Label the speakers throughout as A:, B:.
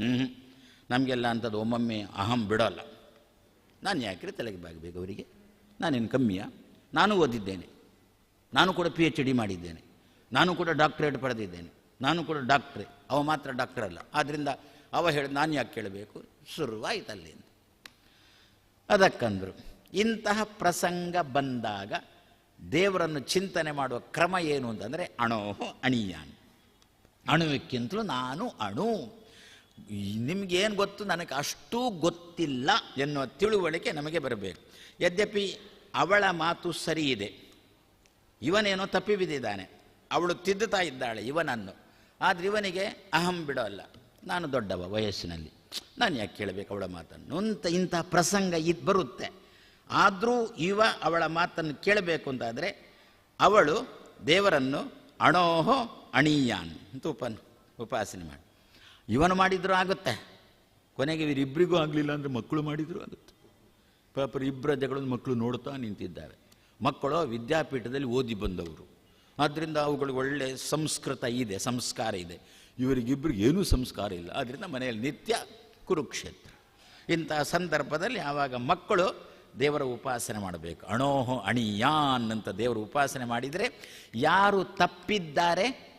A: ಹ್ಞೂ ನಮಗೆಲ್ಲ ಅಂಥದ್ದು ಒಮ್ಮೊಮ್ಮೆ ಅಹಂ ಬಿಡೋಲ್ಲ. ನಾನು ಯಾಕೆ ತಲೆಗೆ ಬಾಗಬೇಕು ಅವರಿಗೆ? ನಾನೇನು ಕಮ್ಮಿಯ? ನಾನು ಓದಿದ್ದೇನೆ. ನಾನು ಕೂಡ ಪಿ ಎಚ್ ಡಿ ಮಾಡಿದ್ದೇನೆ. ನಾನು ಕೂಡ ಡಾಕ್ಟ್ರೇಟ್ ಪಡೆದಿದ್ದೇನೆ. ನಾನು ಕೂಡ ಡಾಕ್ಟ್ರೇ ಅವ ಮಾತ್ರ ಡಾಕ್ಟರ್ ಅಲ್ಲ. ಆದ್ದರಿಂದ ಅವ ಹೇಳಿ ನಾನು ಯಾಕೆ ಕೇಳಬೇಕು? ಶುರುವಾಯ್ತು ಅಲ್ಲಿಂದ ಅದಕ್ಕಂದ್ರು, ಇಂತಹ ಪ್ರಸಂಗ ಬಂದಾಗ ದೇವರನ್ನು ಚಿಂತನೆ ಮಾಡುವ ಕ್ರಮ ಏನು ಅಂತಂದರೆ, ಅಣೋಹೋ ಅಣಿಯಾನ್. ಅಣುವಿಕ್ಕಿಂತಲೂ ನಾನು ಅಣು. ನಿಮಗೇನು ಗೊತ್ತು? ನನಗೆ ಅಷ್ಟೂ ಗೊತ್ತಿಲ್ಲ ಎನ್ನುವ ತಿಳುವಳಿಕೆ ನಮಗೆ ಬರಬೇಕು. ಯದ್ಯಪಿ ಅವಳ ಮಾತು ಸರಿ ಇದೆ ಇವನೇನೋ ತಪ್ಪಿ ಬಿದ್ದಿದ್ದಾನೆ. ಅವಳು ತಿದ್ದುತ್ತಾ ಇದ್ದಾಳೆ ಇವನನ್ನು. ಆದರೆ ಇವನಿಗೆ ಅಹಂ ಬಿಡೋಲ್ಲ. ನಾನು ದೊಡ್ಡವ ವಯಸ್ಸಿನಲ್ಲಿ. ನಾನು ಯಾಕೆ ಕೇಳಬೇಕು ಅವಳ ಮಾತನ್ನು? ಅಂತ ಇಂಥ ಪ್ರಸಂಗ ಇದು ಬರುತ್ತೆ. ಆದರೂ ಇವ ಅವಳ ಮಾತನ್ನು ಕೇಳಬೇಕು ಅಂತಾದರೆ ಅವಳು ದೇವರನ್ನು ಅಣೋಹೋ ಅಣೀಯಾನ್ ಅಂತ ಉಪ ಉಪಾಸನೆ ಮಾಡಿ ಇವನು ಮಾಡಿದರೂ ಆಗುತ್ತೆ. ಕೊನೆಗೆ ಇವರಿಬ್ಬರಿಗೂ ಆಗಲಿಲ್ಲ ಅಂದರೆ ಮಕ್ಕಳು ಮಾಡಿದರೂ ಆಗುತ್ತೆ. ಪಾಪ ಇಬ್ಬರ ಜಗಳದ ಮಕ್ಕಳು ನೋಡ್ತಾ ನಿಂತಿದ್ದಾರೆ. ಮಕ್ಕಳು ವಿದ್ಯಾಪೀಠದಲ್ಲಿ ಓದಿ ಬಂದವರು. ಆದ್ದರಿಂದ ಅವುಗಳಿಗೆ ಒಳ್ಳೆ ಸಂಸ್ಕೃತ ಇದೆ, ಸಂಸ್ಕಾರ ಇದೆ. ಇವರಿಗಿಬ್ಬರಿಗೆ ಏನೂ ಸಂಸ್ಕಾರ ಇಲ್ಲ. ಆದ್ದರಿಂದ ಮನೆಯಲ್ಲಿ ನಿತ್ಯ ಕುರುಕ್ಷೇತ್ರ. ಇಂಥ ಸಂದರ್ಭದಲ್ಲಿ ಆವಾಗ ಮಕ್ಕಳು ದೇವರ ಉಪಾಸನೆ ಮಾಡಬೇಕು. ಅಣೋಹೋ ಅಣಿಯಾನ್ ಅಂತ ದೇವರ ಉಪಾಸನೆ ಮಾಡಿದರೆ ಯಾರು ತಪ್ಪಿದ್ದಾರೆ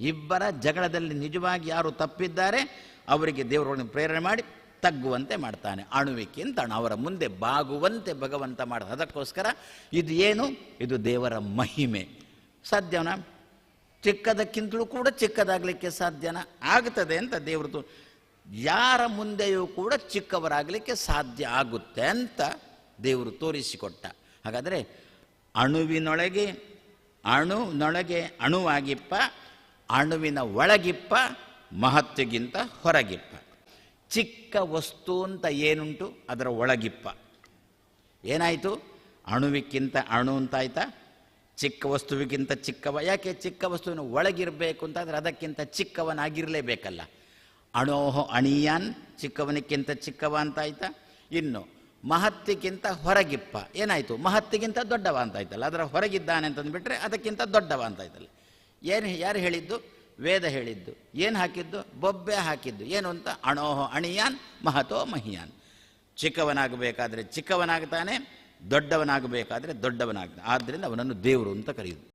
A: ಇಬ್ಬರ ಜಗಳದಲ್ಲಿ ನಿಜವಾಗಿ ಯಾರು ತಪ್ಪಿದ್ದಾರೆ, ಅವರಿಗೆ ದೇವರೊಳಗೆ ಪ್ರೇರಣೆ ಮಾಡಿ ತಗ್ಗುವಂತೆ ಮಾಡ್ತಾನೆ. ಅಣುವಿಕೆ ಅಂತ ಅವರ ಮುಂದೆ ಬಾಗುವಂತೆ ಭಗವಂತ ಮಾಡ ಅದಕ್ಕೋಸ್ಕರ ಇದು ಏನು? ಇದು ದೇವರ ಮಹಿಮೆ. ಸಾಧ್ಯನಾ? ಚಿಕ್ಕದಕ್ಕಿಂತಲೂ ಕೂಡ ಚಿಕ್ಕದಾಗಲಿಕ್ಕೆ ಸಾಧ್ಯನ? ಆಗ್ತದೆ ಅಂತ ದೇವ್ರದ್ದು ಯಾರ ಮುಂದೆಯೂ ಕೂಡ ಚಿಕ್ಕವರಾಗಲಿಕ್ಕೆ ಸಾಧ್ಯ ಆಗುತ್ತೆ ಅಂತ ದೇವರು ತೋರಿಸಿಕೊಟ್ಟ. ಹಾಗಾದರೆ ಅಣುವಿನೊಳಗೆ, ಅಣುನೊಳಗೆ ಅಣುವಾಗಿಪ್ಪ ಅಣುವಿನ ಒಳಗಿಪ್ಪ, ಮಹತ್ವಗಿಂತ ಹೊರಗಿಪ್ಪ. ಚಿಕ್ಕ ವಸ್ತು ಅಂತ ಏನುಂಟು? ಅದರ ಒಳಗಿಪ್ಪ. ಏನಾಯಿತು? ಅಣುವಿಕ್ಕಿಂತ ಅಣು ಅಂತಾಯ್ತಾ ಚಿಕ್ಕ ವಸ್ತುವಿಗಿಂತ ಚಿಕ್ಕವ. ಯಾಕೆ ಚಿಕ್ಕ ವಸ್ತುವಿನ ಒಳಗಿರಬೇಕು ಅಂತಂದರೆ ಅದಕ್ಕಿಂತ ಚಿಕ್ಕವನಾಗಿರಲೇಬೇಕಲ್ಲ. ಅಣೋಹ ಅಣಿಯಾನ್, ಚಿಕ್ಕವನಿಕ್ಕಿಂತ ಚಿಕ್ಕವ ಅಂತಾಯ್ತಾ ಇನ್ನು ಮಹತ್ತಿಗಿಂತ ಹೊರಗಿಪ್ಪ. ಏನಾಯಿತು? ಮಹತ್ತಿಗಿಂತ ದೊಡ್ಡವ ಅಂತಾಯ್ತಲ್ಲ ಅದರ ಹೊರಗಿದ್ದಾನೆ ಅಂತಂದ್ಬಿಟ್ರೆ ಅದಕ್ಕಿಂತ ದೊಡ್ಡವ ಅಂತಾಯ್ತಲ್ಲ ಏನು ಯಾರು ಹೇಳಿದ್ದು? ವೇದ ಹೇಳಿದ್ದು. ಏನು ಹಾಕಿದ್ದು? ಬೊಬ್ಬೆ ಹಾಕಿದ್ದು. ಏನು ಅಂತ? ಅಣೋಹೋ ಅಣಿಯಾನ್, ಮಹತೋ ಮಹಿಯಾನ್. ಚಿಕ್ಕವನಾಗಬೇಕಾದ್ರೆ ಚಿಕ್ಕವನಾಗ್ತಾನೆ, ದೊಡ್ಡವನಾಗಬೇಕಾದ್ರೆ ದೊಡ್ಡವನಾಗ್ತಾನೆ. ಆದ್ದರಿಂದ ಅವನನ್ನು ದೇವರು ಅಂತ ಕರೆಯುವುದು